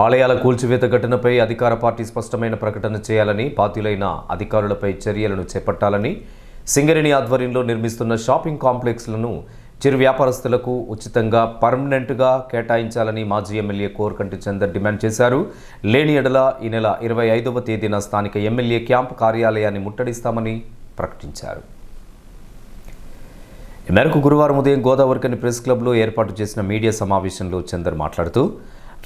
ఆలయాల కూల్చివేత ఘటనపై అధికార పార్టీ స్పష్టమైన ప్రకటన చేయాలని బాధ్యులైన అధికారులపై చర్యలను చేపట్టాలని సింగరేణి ఆధ్వర్యంలో నిర్మిస్తున్న షాపింగ్ కాంప్లెక్స్లను చిరు వ్యాపారస్తులకు ఉచితంగా పర్మనెంట్గా కేటాయించాలని మాజీ ఎమ్మెల్యే కోరకంటి చందర్ డిమాండ్ చేశారు. లేని ఎడల ఈ నెల ఇరవై ఐదవ తేదీన స్థానిక ఎమ్మెల్యే క్యాంప్ కార్యాలయాన్ని ముట్టడిస్తామని ప్రకటించారు. ఈ మేరకు గురువారం ఉదయం గోదావరికని ప్రెస్ క్లబ్లో ఏర్పాటు చేసిన మీడియా సమావేశంలో చందర్ మాట్లాడుతూ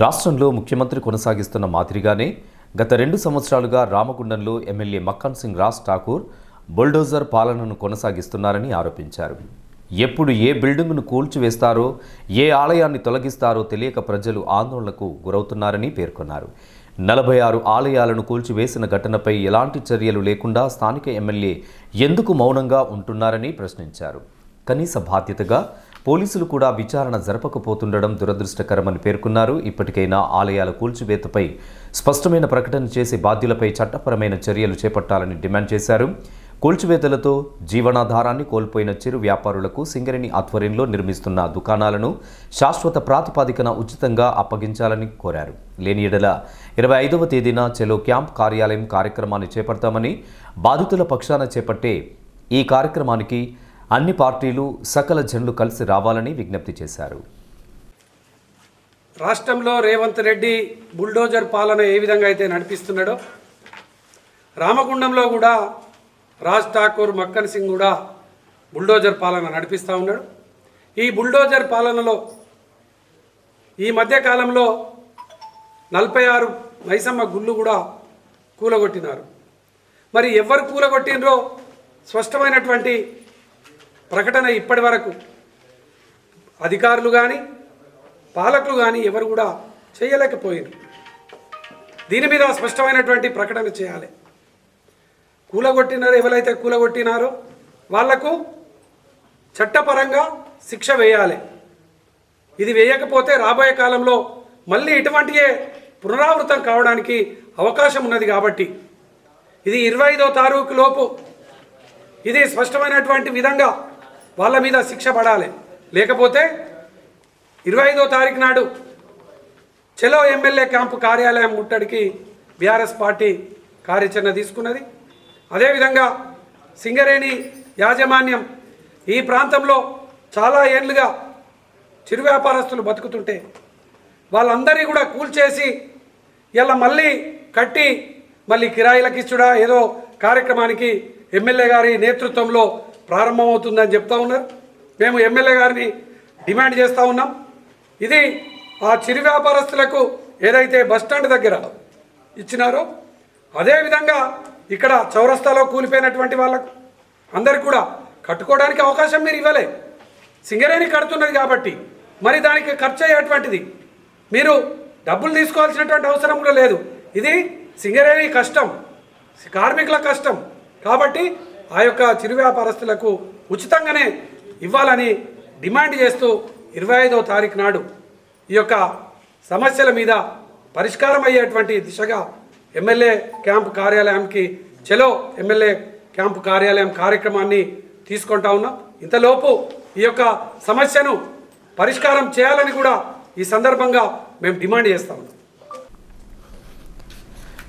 రాష్ట్రంలో ముఖ్యమంత్రి కొనసాగిస్తున్న మాదిరిగానే గత రెండు సంవత్సరాలుగా రామగుండంలో ఎమ్మెల్యే మక్కన్ సింగ్ రాజ్ ఠాకూర్ బుల్డోజర్ పాలనను కొనసాగిస్తున్నారని ఆరోపించారు. ఎప్పుడు ఏ బిల్డింగ్ను కూల్చివేస్తారో ఏ ఆలయాన్ని తొలగిస్తారో తెలియక ప్రజలు ఆందోళనకు గురవుతున్నారని పేర్కొన్నారు. నలభై ఆరు ఆలయాలను కూల్చివేసిన ఘటనపై ఎలాంటి చర్యలు లేకుండా స్థానిక ఎమ్మెల్యే ఎందుకు మౌనంగా ఉంటున్నారని ప్రశ్నించారు. కనీస బాధ్యతగా పోలీసులు కూడా విచారణ జరపకపోతుండడం దురదృష్టకరమని పేర్కొన్నారు. ఇప్పటికైనా ఆలయాల కూల్చివేతపై స్పష్టమైన ప్రకటన చేసి బాధ్యులపై చట్టపరమైన చర్యలు చేపట్టాలని డిమాండ్ చేశారు. కూల్చివేతలతో జీవనాధారాన్ని కోల్పోయిన చిరు వ్యాపారులకు సింగరేణి ఆధ్వర్యంలో నిర్మిస్తున్న దుకాణాలను శాశ్వత ప్రాతిపాదికన ఉచితంగా అప్పగించాలని కోరారు. లేని ఎడల ఇరవై ఐదవ తేదీన చెలో క్యాంప్ కార్యాలయం కార్యక్రమాన్ని చేపడతామని బాధితుల పక్షాన చేపట్టే ఈ కార్యక్రమానికి అన్ని పార్టీలు సకల జనులు కలిసి రావాలని విజ్ఞప్తి చేశారు. రాష్ట్రంలో రేవంత్ రెడ్డి బుల్డోజర్ పాలన ఏ విధంగా అయితే నడిపిస్తున్నాడో రామగుండంలో కూడా రాజ్ ఠాకూర్ మక్కన్ సింగ్ కూడా బుల్డోజర్ పాలన నడిపిస్తూ ఉన్నాడు. ఈ బుల్డోజర్ పాలనలో ఈ మధ్యకాలంలో నలభై ఆరు మైసమ్మ గుళ్ళు కూడా కూలగొట్టినారు. మరి ఎవరు కూలగొట్టినరో స్పష్టమైనటువంటి ప్రకటన ఇప్పటి వరకు అధికారులు కానీ పాలకులు కానీ ఎవరు కూడా చేయలేకపోయారు దీని మీద స్పష్టమైనటువంటి ప్రకటన చేయాలి. కూలగొట్టినారో ఎవరైతే కూలగొట్టినారో వాళ్ళకు చట్టపరంగా శిక్ష వేయాలి. ఇది వేయకపోతే రాబోయే కాలంలో మళ్ళీ ఇటువంటియే పునరావృతం కావడానికి అవకాశం ఉన్నది కాబట్టి ఇది ఇరవై ఐదో తారీఖు లోపు. ఇది స్పష్టమైనటువంటి విధంగా వాళ్ళ మీద శిక్ష పడాలి. లేకపోతే ఇరవై ఐదో తారీఖు నాడు చెలో ఎమ్మెల్యే క్యాంపు కార్యాలయం ముట్టడికి బీఆర్ఎస్ పార్టీ కార్యాచరణ తీసుకున్నది. అదేవిధంగా సింగరేణి యాజమాన్యం ఈ ప్రాంతంలో చాలా ఏళ్ళుగా చిరు వ్యాపారస్తులు బతుకుతుంటే వాళ్ళందరినీ కూడా కూల్చేసి ఇలా మళ్ళీ కట్టి మళ్ళీ కిరాయిలకు ఇచ్చుడా ఏదో కార్యక్రమానికి ఎమ్మెల్యే గారి నేతృత్వంలో ప్రారంభమవుతుందని చెప్తా ఉన్నారు. మేము ఎమ్మెల్యే గారిని డిమాండ్ చేస్తూ ఉన్నాం. ఇది ఆ చిరు వ్యాపారస్తులకు ఏదైతే బస్టాండ్ దగ్గర ఇచ్చినారో అదేవిధంగా ఇక్కడ చౌరస్తాలో కూలిపోయినటువంటి వాళ్ళకు అందరికి కూడా కట్టుకోవడానికి అవకాశం మీరు ఇవ్వలే. సింగరేణి కడుతున్నది కాబట్టి మరి దానికి ఖర్చు అయ్యేటువంటిది. మీరు డబ్బులు తీసుకోవాల్సినటువంటి అవసరం కూడా లేదు. ఇది సింగరేణి కష్టం కార్మికుల కష్టం కాబట్టి ఆ యొక్క చిరు వ్యాపారస్తులకు ఉచితంగానే ఇవ్వాలని డిమాండ్ చేస్తూ ఇరవై ఐదవ తారీఖు నాడు ఈ యొక్క సమస్యల మీద పరిష్కారం అయ్యేటువంటి దిశగా ఎమ్మెల్యే క్యాంపు కార్యాలయానికి చలో ఎమ్మెల్యే క్యాంపు కార్యాలయం కార్యక్రమాన్ని తీసుకుంటా ఉన్నాం. ఇంతలోపు ఈ యొక్క సమస్యను పరిష్కారం చేయాలని కూడా ఈ సందర్భంగా మేము డిమాండ్ చేస్తా ఉన్నాం.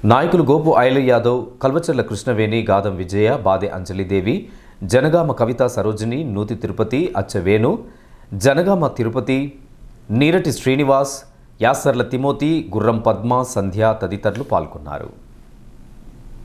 నాయకులు గోపు ఐల యాదవ్ కల్వచర్ల కృష్ణవేణి గాదం విజయ బాదే అంజలిదేవి జనగామ కవిత సరోజిని నూతి తిరుపతి అచ్చవేణు జనగామ తిరుపతి నీరటి శ్రీనివాస్ యాసర్ల తిమోతి గుర్రం పద్మ సంధ్య తదితరులు పాల్గొన్నారు.